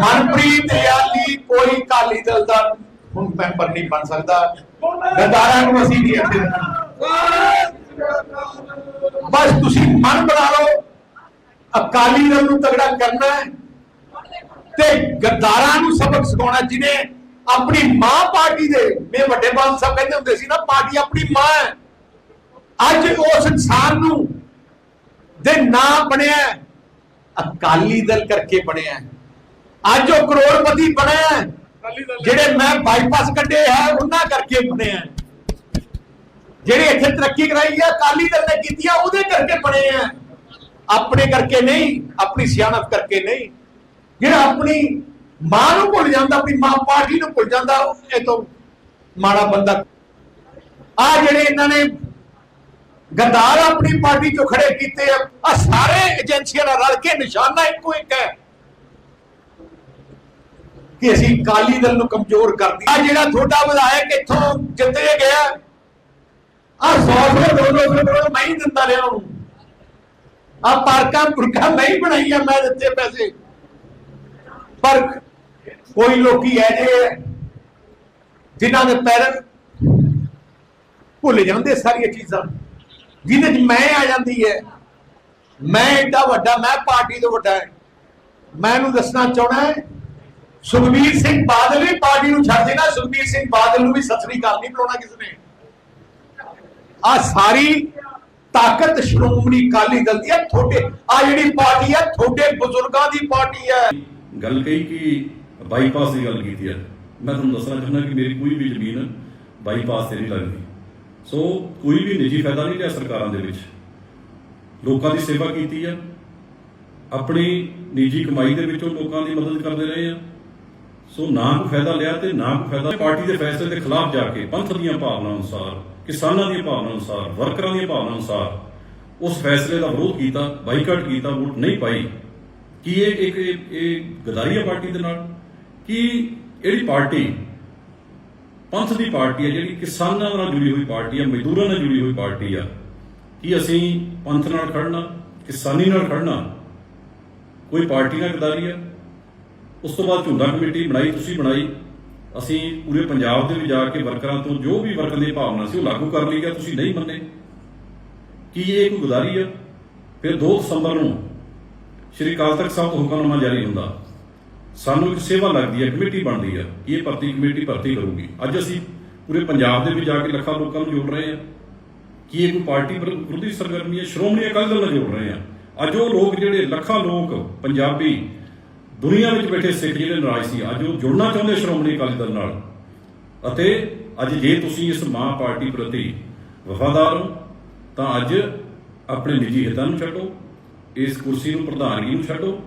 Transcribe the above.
ਮਨਪ੍ਰੀਤ ਯਾਲੀ ਕੋਈ ਕਾਲੀ ਦਲ ਦਾ ਹੁਣ ਮੈਂਬਰ ਨਹੀਂ ਬਣ ਸਕਦਾ। ਗਦਾਰਾਂ ਨੂੰ ਅਸੀਂ ਨਹੀਂ ਇੱਥੇ ਬਸ ਤੁਸੀਂ ਮਨ ਬਣਾ ਲਓ। ਅਕਾਲੀ ਦਲ ਨੂੰ ਤਗੜਾ ਕਰਨਾ ਹੈ ਤੇ ਗਦਾਰਾਂ ਨੂੰ ਸਬਕ ਸਿਖਾਉਣਾ ਜਿਹਨੇ ਆਪਣੀ ਮਾਂ ਪਾਰਟੀ ਦੇ, ਮੇ ਵੱਡੇ ਬਾਲ ਸਾਹਿਬ ਕਹਿੰਦੇ ਹੁੰਦੇ ਸੀ ਨਾ, ਪਾਰਟੀ ਆਪਣੀ ਮਾਂ ਹੈ। ਅੱਜ ਉਸ ਇਨਸਾਨ ਨੂੰ ਦੇ ਨਾਂ ਬਣਿਆ ਅਕਾਲੀ ਦਲ ਕਰਕੇ ਬਣਿਆ ਅੱਜ ਉਹ ਕਰੋੜਪਤੀ ਬਣਿਆ। ਜਿਹੜੇ ਮੈਂ ਬਾਈਪਾਸ ਕੱਢੇ ਹੈ ਉਹਨਾਂ ਕਰਕੇ ਬਣਿਆ। ਜਿਹੜੇ ਇੱਥੇ ਤਰੱਕੀ ਕਰਾਈ ਹੈ ਅਕਾਲੀ ਦਲ ਨੇ ਕੀਤੀ ਆ ਉਹਦੇ ਕਰਕੇ ਬਣੇ ਆ ਆਪਣੇ ਕਰਕੇ ਨਹੀਂ ਆਪਣੀ ਸਿਆਣਪ ਕਰਕੇ ਨਹੀਂ ਜਿਹੜਾ ਆਪਣੀ ਮਾਂ ਨੂੰ ਭੁੱਲ ਜਾਂਦਾ ਆਪਣੀ ਮਾਂ ਪਾਰਟੀ ਨੂੰ ਭੁੱਲ ਜਾਂਦਾ ਇਹ ਤੋਂ ਮਾੜਾ ਬੰਦਾ ਆ ਜਿਹੜੇ ਇਹਨਾਂ ਨੇ ਗੰਦਾਰ ਆਪਣੀ ਪਾਰਟੀ ਚੋਂ ਖੜੇ ਕੀਤੇ ਆ ਆ ਸਾਰੇ ਏਜੰਸੀਆਂ ਨਾਲ ਰਲ ਕੇ ਨਿਸ਼ਾਨਾ ਇੱਕੋ ਇੱਕ ਹੈ ਕਿ ਅਸੀਂ ਕਾਲੀ ਦਲ ਨੂੰ ਕਮਜ਼ੋਰ ਕਰ ਦਿੱਤਾ ਆ ਜਿਹੜਾ ਤੁਹਾਡਾ ਵਿਧਾਇਕ ਇੱਥੋਂ ਜਿੱਤੇ ਗਿਆ ਆ 100 100 200 ਕਰੋੜ ਮੈਂ ਹੀ ਦਿੰਦਾ ਰਿਹਾ ਉਹਨੂੰ। ਆ ਪਾਰਕਾਂ ਪੁਰਖਾਂ ਮੈਂ ਹੀ ਬਣਾਈਆਂ ਮੈਂ ਦਿੱਤੇ ਪੈਸੇ। ਪਰ ਕੋਈ ਲੋਕੀ ਐ ਜੇ ਜਿਨ੍ਹਾਂ ਦੇ ਪੈਰ ਭੁੱਲ ਜਾਂਦੇ ਸਾਰੀਆਂ ਚੀਜ਼ਾਂ। ਜਿਹਦੇ ਚ ਮੈਂ ਆ ਜਾਂਦੀ ਹੈ। ਮੈਂ ਏਡਾ ਵੱਡਾ, ਮੈਂ ਪਾਰਟੀ ਤੋਂ ਵੱਡਾ ਮੈਂ ਇਹਨੂੰ ਦੱਸਣਾ ਚਾਹਣਾ ਹੈ ਸੁਖਬੀਰ ਸਿੰਘ ਬਾਦਲ ਵੀ ਪਾਰਟੀ ਨੂੰ ਛੱਡ ਦੇਣਾ, ਸੁਖਬੀਰ ਸਿੰਘ ਬਾਦਲ ਨੂੰ ਵੀ ਸਤਿ ਸ੍ਰੀ ਅਕਾਲ ਨਹੀਂ ਬੁਲਾਉਣਾ ਕਿਸ ਨੇ। ਆ ਸਾਰੀ ਤਾਕਤ ਸ਼੍ਰੋਮਣੀ ਅਕਾਲੀ ਦਲ ਦੀ ਹੈ ਤੁਹਾਡੇ ਆ ਜਿਹੜੀ ਪਾਰਟੀ ਹੈ ਤੁਹਾਡੇ ਬਜ਼ੁਰਗਾਂ ਦੀ ਪਾਰਟੀ ਹੈ ਗੱਲ ਕਹੀ ਕਿ ਬਾਈਪਾਸ ਦੀ ਗੱਲ ਕੀਤੀ ਹੈ ਮੈਂ ਤੁਹਾਨੂੰ ਦੱਸਣਾ ਚਾਹੁੰਦਾ ਕਿ ਮੇਰੀ ਕੋਈ ਵੀ ਜ਼ਮੀਨ ਬਾਈਪਾਸ ਤੇ ਨਹੀਂ ਲੱਗਦੀ। ਸੋ ਕੋਈ ਵੀ ਨਿੱਜੀ ਫਾਇਦਾ ਨਹੀਂ ਲਿਆ ਸਰਕਾਰਾਂ ਦੇ ਵਿੱਚ। ਲੋਕਾਂ ਦੀ ਸੇਵਾ ਕੀਤੀ ਹੈ ਆਪਣੀ ਨਿੱਜੀ ਕਮਾਈ ਦੇ ਵਿੱਚੋਂ ਲੋਕਾਂ ਦੀ ਮਦਦ ਕਰਦੇ ਰਹੇ ਆ। ਸੋ ਨਾ ਕੋਈ ਫਾਇਦਾ ਲਿਆ ਤੇ ਨਾ ਕੋਈ ਫਾਇਦਾ ਪਾਰਟੀ ਦੇ ਫੈਸਲੇ ਦੇ ਖਿਲਾਫ ਜਾ ਕੇ ਪੰਥ ਦੀਆਂ ਭਾਵਨਾ ਅਨੁਸਾਰ, ਕਿਸਾਨਾਂ ਦੀਆਂ ਭਾਵਨਾ ਅਨੁਸਾਰ, ਵਰਕਰਾਂ ਦੀਆਂ ਭਾਵਨਾ ਅਨੁਸਾਰ ਉਸ ਫੈਸਲੇ ਦਾ ਵਿਰੋਧ ਕੀਤਾ, ਬਾਈਕਾਟ ਕੀਤਾ, ਵੋਟ ਨਹੀਂ ਪਾਈ। ਕੀ ਇਹ ਇੱਕ ਇਹ- ਗਦਾਰੀਆ ਪਾਰਟੀ ਦੇ ਨਾਲ? ਕਿ ਜਿਹੜੀ ਪਾਰਟੀ ਪੰਥ ਦੀ ਪਾਰਟੀ ਹੈ ਜਿਹੜੀ ਕਿਸਾਨਾਂ ਨਾਲ ਜੁੜੀ ਹੋਈ ਪਾਰਟੀ ਹੈ ਮਜ਼ਦੂਰਾਂ ਨਾਲ ਜੁੜੀ ਹੋਈ ਪਾਰਟੀ ਆ, ਕਿ ਅਸੀਂ ਪੰਥ ਨਾਲ ਖੜਨਾ ਕਿਸਾਨੀ ਨਾਲ ਖੜਨਾ ਕੋਈ ਪਾਰਟੀ ਨਾਲ ਗਦਾਰੀ ਆ? ਉਸ ਤੋਂ ਬਾਅਦ ਝੁੰਡਾ ਕਮੇਟੀ ਬਣਾਈ, ਤੁਸੀਂ ਬਣਾਈ। ਅਸੀਂ ਪੂਰੇ ਪੰਜਾਬ ਦੇ ਵਿੱਚ ਜਾ ਕੇ ਵਰਕਰਾਂ ਤੋਂ ਜੋ ਵੀ ਵਰਕਰ ਦੀ ਭਾਵਨਾ ਸੀ ਉਹ ਲਾਗੂ ਕਰ ਲਈ ਗਿਆ ਤੁਸੀਂ ਨਹੀਂ ਮੰਨੇ। ਕੀ ਇਹ ਕੋਈ ਗਦਾਰੀ ਹੈ ਫਿਰ 2 ਦਸੰਬਰ ਨੂੰ ਸ਼੍ਰੀ ਅਕਾਲ ਤਖਤ ਸਾਹਿਬ ਤੋਂ ਹੁਕਮਨਾਮਾ ਜਾਰੀ ਹੁੰਦਾ। ਸਾਨੂੰ ਇੱਕ ਸੇਵਾ ਲੱਗਦੀ ਹੈ ਕਮੇਟੀ ਬਣਦੀ ਹੈ ਇਹ ਭਰਤੀ ਕਮੇਟੀ ਭਰਤੀ ਕਰੂਗੀ? ਅੱਜ ਅਸੀਂ ਪੂਰੇ ਪੰਜਾਬ ਦੇ ਵਿੱਚ ਜਾ ਕੇ ਲੱਖਾਂ ਲੋਕਾਂ ਨੂੰ ਜੋੜ ਰਹੇ ਹਾਂ ਕੀ ਇਹ ਕੋਈ ਪਾਰਟੀ ਵਿਰੋਧੀ ਸਰਗਰਮੀ ਹੈ ਸ਼੍ਰੋਮਣੀ ਅਕਾਲੀ ਦਲ ਨਾਲ ਜੋੜ ਰਹੇ ਹਾਂ ਅੱਜ ਉਹ ਲੋਕ ਜਿਹੜੇ ਲੱਖਾਂ ਲੋਕ ਪੰਜਾਬੀ ਦੁਨੀਆ ਵਿੱਚ ਬੈਠੇ ਸਿੱਖ ਜਿਹੜੇ ਨਾਰਾਜ਼ ਸੀ। ਅੱਜ ਉਹ ਜੁੜਨਾ ਚਾਹੁੰਦੇ ਸ਼੍ਰੋਮਣੀ ਅਕਾਲੀ ਦਲ ਨਾਲ। ਅਤੇ ਅੱਜ ਜੇ ਤੁਸੀਂ ਇਸ ਮਾਂ ਪਾਰਟੀ ਪ੍ਰਤੀ ਵਫਾਦਾਰ ਹੋ, ਤਾਂ ਅੱਜ ਆਪਣੇ ਨਿੱਜੀ ਹਿੱਤਾਂ ਨੂੰ ਛੱਡੋ, ਇਸ ਕੁਰਸੀ ਨੂੰ ਪ੍ਰਧਾਨਗੀ ਨੂੰ ਛੱਡੋ